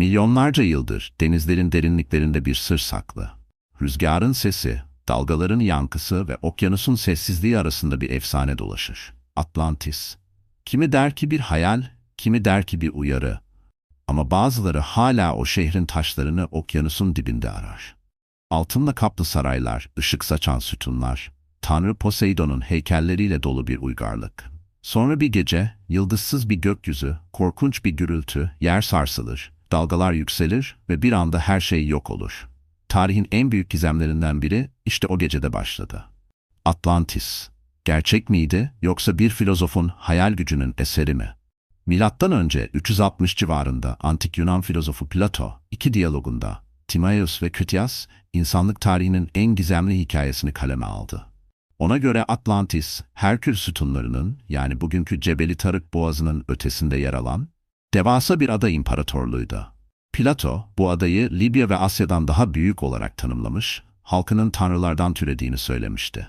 Milyonlarca yıldır denizlerin derinliklerinde bir sır saklı. Rüzgarın sesi, dalgaların yankısı ve okyanusun sessizliği arasında bir efsane dolaşır. Atlantis. Kimi der ki bir hayal, kimi der ki bir uyarı. Ama bazıları hala o şehrin taşlarını okyanusun dibinde arar. Altınla kaplı saraylar, ışık saçan sütunlar, Tanrı Poseidon'un heykelleriyle dolu bir uygarlık. Sonra bir gece, yıldızsız bir gökyüzü, korkunç bir gürültü, yer sarsılır, dalgalar yükselir ve bir anda her şey yok olur. Tarihin en büyük gizemlerinden biri işte o gecede başladı. Atlantis. Gerçek miydi yoksa bir filozofun hayal gücünün eseri mi? Milattan önce 360 civarında antik Yunan filozofu Plato iki diyalogunda Timaeus ve Critias insanlık tarihinin en gizemli hikayesini kaleme aldı. Ona göre Atlantis, Herkül sütunlarının yani bugünkü Cebeli Tarık Boğazı'nın ötesinde yer alan devasa bir ada imparatorluğuydu. Plato bu adayı Libya ve Asya'dan daha büyük olarak tanımlamış, halkının tanrılardan türediğini söylemişti.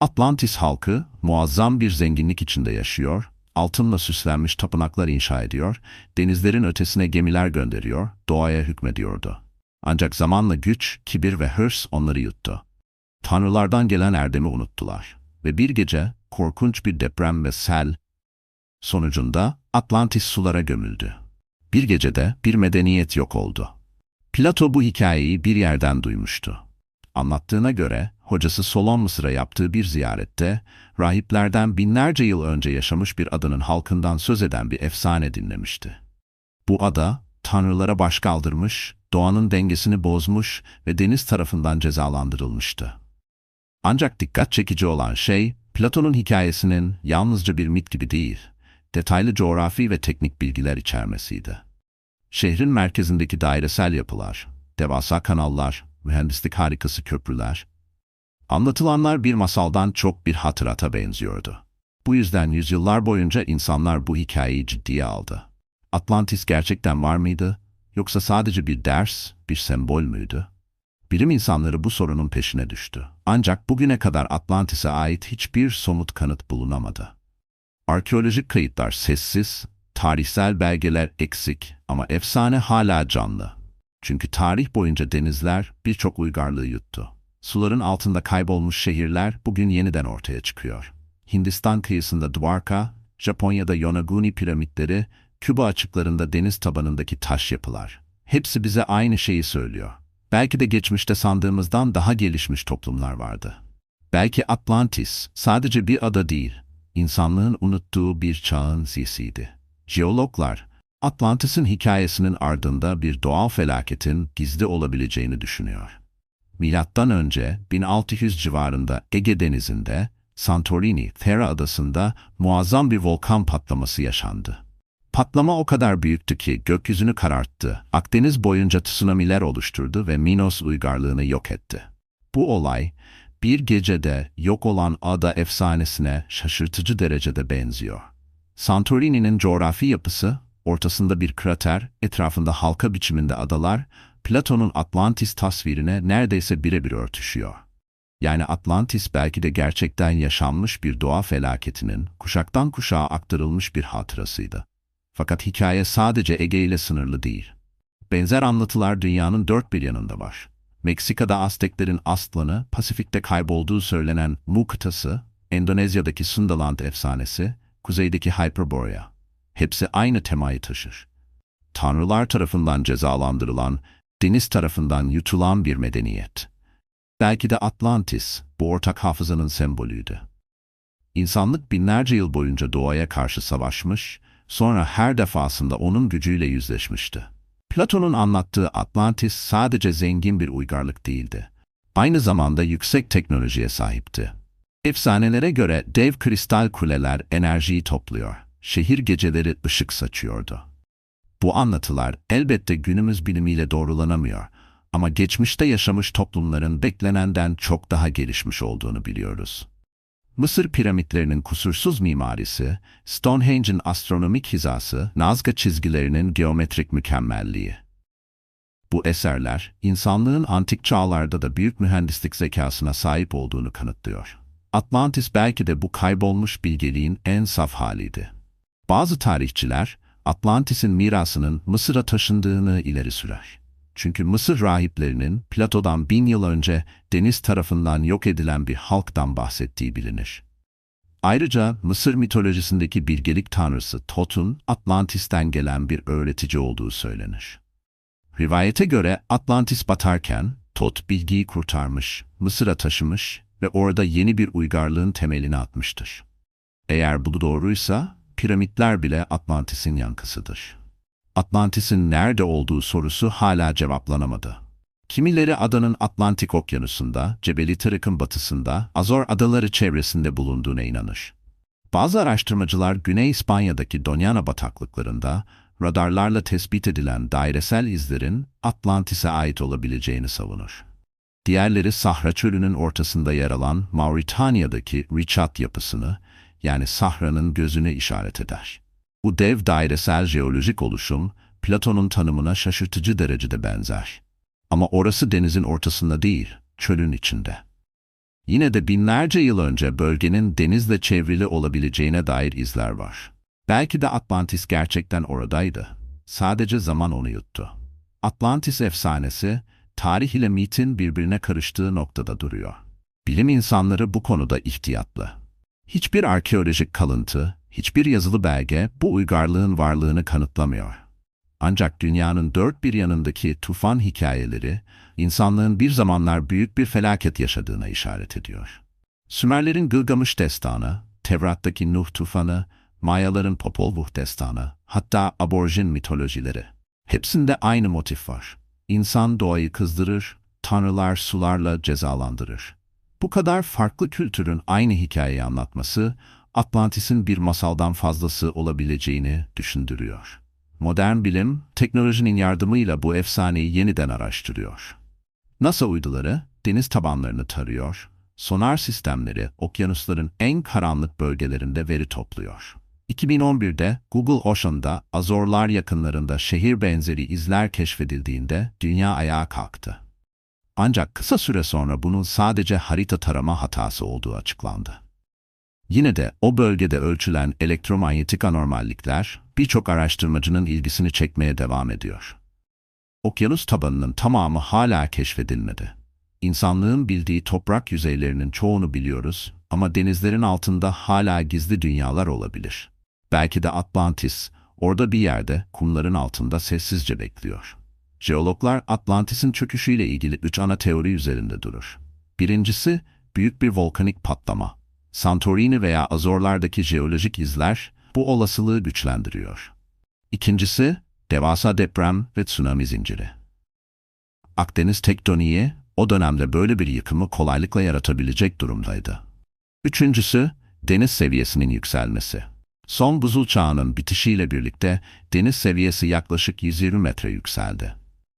Atlantis halkı muazzam bir zenginlik içinde yaşıyor, altınla süslenmiş tapınaklar inşa ediyor, denizlerin ötesine gemiler gönderiyor, doğaya hükmediyordu. Ancak zamanla güç, kibir ve hırs onları yuttu. Tanrılardan gelen erdemi unuttular ve bir gece korkunç bir deprem ve sel sonucunda Atlantis sulara gömüldü. Bir gecede bir medeniyet yok oldu. Plato bu hikayeyi bir yerden duymuştu. Anlattığına göre hocası Solon Mısır'a yaptığı bir ziyarette rahiplerden binlerce yıl önce yaşamış bir adanın halkından söz eden bir efsane dinlemişti. Bu ada tanrılara baş kaldırmış, doğanın dengesini bozmuş ve deniz tarafından cezalandırılmıştı. Ancak dikkat çekici olan şey, Platon'un hikayesinin yalnızca bir mit gibi değil, detaylı coğrafi ve teknik bilgiler içermesiydi. Şehrin merkezindeki dairesel yapılar, devasa kanallar, mühendislik harikası köprüler, anlatılanlar bir masaldan çok bir hatırata benziyordu. Bu yüzden yüzyıllar boyunca insanlar bu hikayeyi ciddiye aldı. Atlantis gerçekten var mıydı? Yoksa sadece bir ders, bir sembol müydü? Bilim insanları bu sorunun peşine düştü. Ancak bugüne kadar Atlantis'e ait hiçbir somut kanıt bulunamadı. Arkeolojik kayıtlar sessiz, tarihsel belgeler eksik ama efsane hala canlı. Çünkü tarih boyunca denizler birçok uygarlığı yuttu. Suların altında kaybolmuş şehirler bugün yeniden ortaya çıkıyor. Hindistan kıyısında Dwarka, Japonya'da Yonaguni piramitleri, Küba açıklarında deniz tabanındaki taş yapılar. Hepsi bize aynı şeyi söylüyor. Belki de geçmişte sandığımızdan daha gelişmiş toplumlar vardı. Belki Atlantis sadece bir ada değil, insanlığın unuttuğu bir çağın sesiydi. Jeologlar, Atlantis'in hikayesinin ardında bir doğal felaketin gizli olabileceğini düşünüyor. Milattan önce 1600 civarında Ege Denizi'nde Santorini, Thera adasında muazzam bir volkan patlaması yaşandı. Patlama o kadar büyüktü ki gökyüzünü kararttı, Akdeniz boyunca tsunamiler oluşturdu ve Minos uygarlığını yok etti. Bu olay, bir gecede yok olan ada efsanesine şaşırtıcı derecede benziyor. Santorini'nin coğrafi yapısı, ortasında bir krater, etrafında halka biçiminde adalar, Platon'un Atlantis tasvirine neredeyse birebir örtüşüyor. Yani Atlantis belki de gerçekten yaşanmış bir doğa felaketinin kuşaktan kuşağa aktarılmış bir hatırasıydı. Fakat hikaye sadece Ege ile sınırlı değil. Benzer anlatılar dünyanın dört bir yanında var. Meksika'da Azteklerin aslanı, Pasifik'te kaybolduğu söylenen Mu kıtası, Endonezya'daki Sundaland efsanesi, kuzeydeki Hyperborea. Hepsi aynı temayı taşır. Tanrılar tarafından cezalandırılan, deniz tarafından yutulan bir medeniyet. Belki de Atlantis, bu ortak hafızanın sembolüydü. İnsanlık binlerce yıl boyunca doğaya karşı savaşmış, sonra her defasında onun gücüyle yüzleşmişti. Platon'un anlattığı Atlantis sadece zengin bir uygarlık değildi. Aynı zamanda yüksek teknolojiye sahipti. Efsanelere göre dev kristal kuleler enerjiyi topluyor, şehir geceleri ışık saçıyordu. Bu anlatılar elbette günümüz bilimiyle doğrulanamıyor ama geçmişte yaşamış toplumların beklenenden çok daha gelişmiş olduğunu biliyoruz. Mısır piramitlerinin kusursuz mimarisi, Stonehenge'in astronomik hizası, Nazca çizgilerinin geometrik mükemmelliği. Bu eserler, insanlığın antik çağlarda da büyük mühendislik zekasına sahip olduğunu kanıtlıyor. Atlantis belki de bu kaybolmuş bilgeliğin en saf haliydi. Bazı tarihçiler, Atlantis'in mirasının Mısır'a taşındığını ileri sürer. Çünkü Mısır rahiplerinin Plato'dan bin yıl önce deniz tarafından yok edilen bir halktan bahsettiği bilinir. Ayrıca Mısır mitolojisindeki bilgelik tanrısı Tot'un Atlantis'ten gelen bir öğretici olduğu söylenir. Rivayete göre Atlantis batarken Tot bilgiyi kurtarmış, Mısır'a taşımış ve orada yeni bir uygarlığın temelini atmıştır. Eğer bu doğruysa piramitler bile Atlantis'in yankısıdır. Atlantis'in nerede olduğu sorusu hala cevaplanamadı. Kimileri adanın Atlantik Okyanusu'nda, Cebeli Tarık'ın batısında, Azor adaları çevresinde bulunduğuna inanır. Bazı araştırmacılar Güney İspanya'daki Doñana bataklıklarında radarlarla tespit edilen dairesel izlerin Atlantis'e ait olabileceğini savunur. Diğerleri Sahra Çölü'nün ortasında yer alan Mauritanya'daki Richat yapısını, yani Sahra'nın gözüne işaret eder. Bu dev dairesel jeolojik oluşum, Platon'un tanımına şaşırtıcı derecede benzer. Ama orası denizin ortasında değil, çölün içinde. Yine de binlerce yıl önce bölgenin denizle çevrili olabileceğine dair izler var. Belki de Atlantis gerçekten oradaydı. Sadece zaman onu yuttu. Atlantis efsanesi, tarih ile mitin birbirine karıştığı noktada duruyor. Bilim insanları bu konuda ihtiyatlı. Hiçbir arkeolojik kalıntı, hiçbir yazılı belge bu uygarlığın varlığını kanıtlamıyor. Ancak dünyanın dört bir yanındaki tufan hikayeleri, insanlığın bir zamanlar büyük bir felaket yaşadığına işaret ediyor. Sümerlerin Gılgamış destanı, Tevrat'taki Nuh tufanı, Mayaların Popol Vuh destanı, hatta aborjin mitolojileri. Hepsinde aynı motif var. İnsan doğayı kızdırır, tanrılar sularla cezalandırır. Bu kadar farklı kültürün aynı hikayeyi anlatması, Atlantis'in bir masaldan fazlası olabileceğini düşündürüyor. Modern bilim, teknolojinin yardımıyla bu efsaneyi yeniden araştırıyor. NASA uyduları deniz tabanlarını tarıyor, sonar sistemleri okyanusların en karanlık bölgelerinde veri topluyor. 2011'de Google Ocean'da Azorlar yakınlarında şehir benzeri izler keşfedildiğinde dünya ayağa kalktı. Ancak kısa süre sonra bunun sadece harita tarama hatası olduğu açıklandı. Yine de o bölgede ölçülen elektromanyetik anormallikler birçok araştırmacının ilgisini çekmeye devam ediyor. Okyanus tabanının tamamı hala keşfedilmedi. İnsanlığın bildiği toprak yüzeylerinin çoğunu biliyoruz ama denizlerin altında hala gizli dünyalar olabilir. Belki de Atlantis, orada bir yerde kumların altında sessizce bekliyor. Jeologlar Atlantis'in çöküşüyle ilgili üç ana teori üzerinde durur. Birincisi, büyük bir volkanik patlama. Santorini veya Azorlardaki jeolojik izler bu olasılığı güçlendiriyor. İkincisi, devasa deprem ve tsunami zinciri. Akdeniz tektoniği o dönemde böyle bir yıkımı kolaylıkla yaratabilecek durumdaydı. Üçüncüsü, deniz seviyesinin yükselmesi. Son buzul çağının bitişiyle birlikte deniz seviyesi yaklaşık 120 metre yükseldi.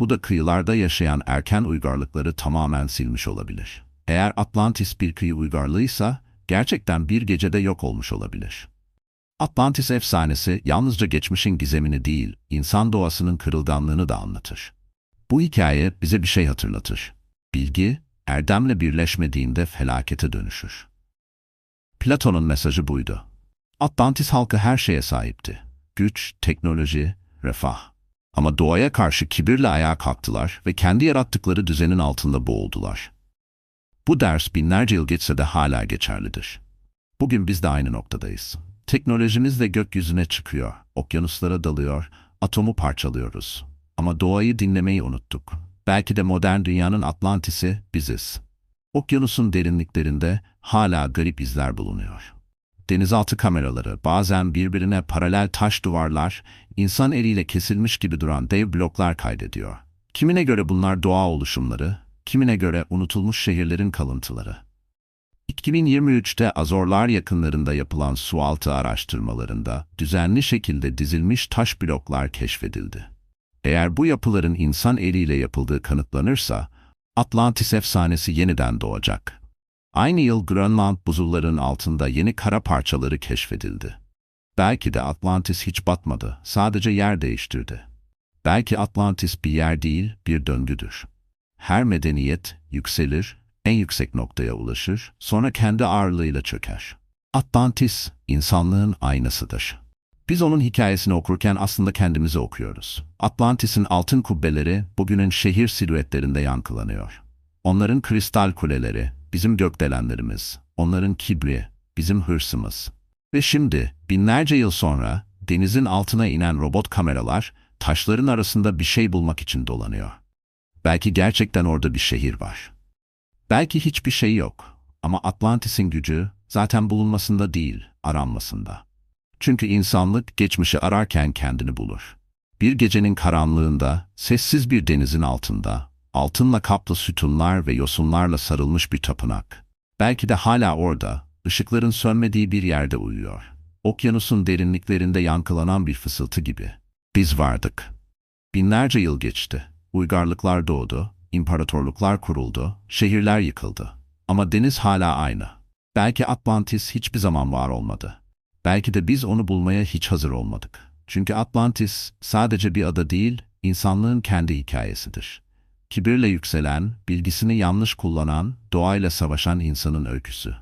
Bu da kıyılarda yaşayan erken uygarlıkları tamamen silmiş olabilir. Eğer Atlantis bir kıyı uygarlığıysa gerçekten bir gecede yok olmuş olabilir. Atlantis efsanesi yalnızca geçmişin gizemini değil, insan doğasının kırılganlığını da anlatır. Bu hikaye bize bir şey hatırlatır. Bilgi, erdemle birleşmediğinde felakete dönüşür. Platon'un mesajı buydu. Atlantis halkı her şeye sahipti. Güç, teknoloji, refah. Ama doğaya karşı kibirle ayağa kalktılar ve kendi yarattıkları düzenin altında boğuldular. Bu ders binlerce yıl geçse de hala geçerlidir. Bugün biz de aynı noktadayız. Teknolojimiz de gökyüzüne çıkıyor, okyanuslara dalıyor, atomu parçalıyoruz. Ama doğayı dinlemeyi unuttuk. Belki de modern dünyanın Atlantis'i biziz. Okyanusun derinliklerinde hala garip izler bulunuyor denizaltı kameraları, bazen birbirine paralel taş duvarlar, insan eliyle kesilmiş gibi duran dev bloklar kaydediyor. Kimine göre bunlar doğa oluşumları, kimine göre unutulmuş şehirlerin kalıntıları. 2023'te Azorlar yakınlarında yapılan sualtı araştırmalarında düzenli şekilde dizilmiş taş bloklar keşfedildi. Eğer bu yapıların insan eliyle yapıldığı kanıtlanırsa, Atlantis efsanesi yeniden doğacak. Aynı yıl Grönland buzulların altında yeni kara parçaları keşfedildi. Belki de Atlantis hiç batmadı, sadece yer değiştirdi. Belki Atlantis bir yer değil, bir döngüdür. Her medeniyet yükselir, en yüksek noktaya ulaşır, sonra kendi ağırlığıyla çöker. Atlantis, insanlığın aynasıdır. Biz onun hikayesini okurken aslında kendimizi okuyoruz. Atlantis'in altın kubbeleri bugünün şehir silüetlerinde yankılanıyor. Onların kristal kuleleri, bizim gökdelenlerimiz, onların kibri, bizim hırsımız. Ve şimdi, binlerce yıl sonra, denizin altına inen robot kameralar, taşların arasında bir şey bulmak için dolanıyor. Belki gerçekten orada bir şehir var. Belki hiçbir şey yok. Ama Atlantis'in gücü zaten bulunmasında değil, aranmasında. Çünkü insanlık geçmişi ararken kendini bulur. Bir gecenin karanlığında, sessiz bir denizin altında, altınla kaplı sütunlar ve yosunlarla sarılmış bir tapınak. Belki de hala orada, ışıkların sönmediği bir yerde uyuyor. Okyanusun derinliklerinde yankılanan bir fısıltı gibi. Biz vardık. Binlerce yıl geçti. Uygarlıklar doğdu, imparatorluklar kuruldu, şehirler yıkıldı. Ama deniz hala aynı. Belki Atlantis hiçbir zaman var olmadı. Belki de biz onu bulmaya hiç hazır olmadık. Çünkü Atlantis sadece bir ada değil, insanlığın kendi hikayesidir. Kibirle yükselen, bilgisini yanlış kullanan, doğayla savaşan insanın öyküsü.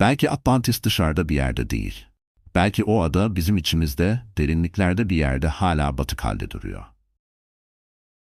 Belki Atlantis dışarıda bir yerde değil. Belki o ada bizim içimizde, derinliklerde bir yerde hala batık halde duruyor.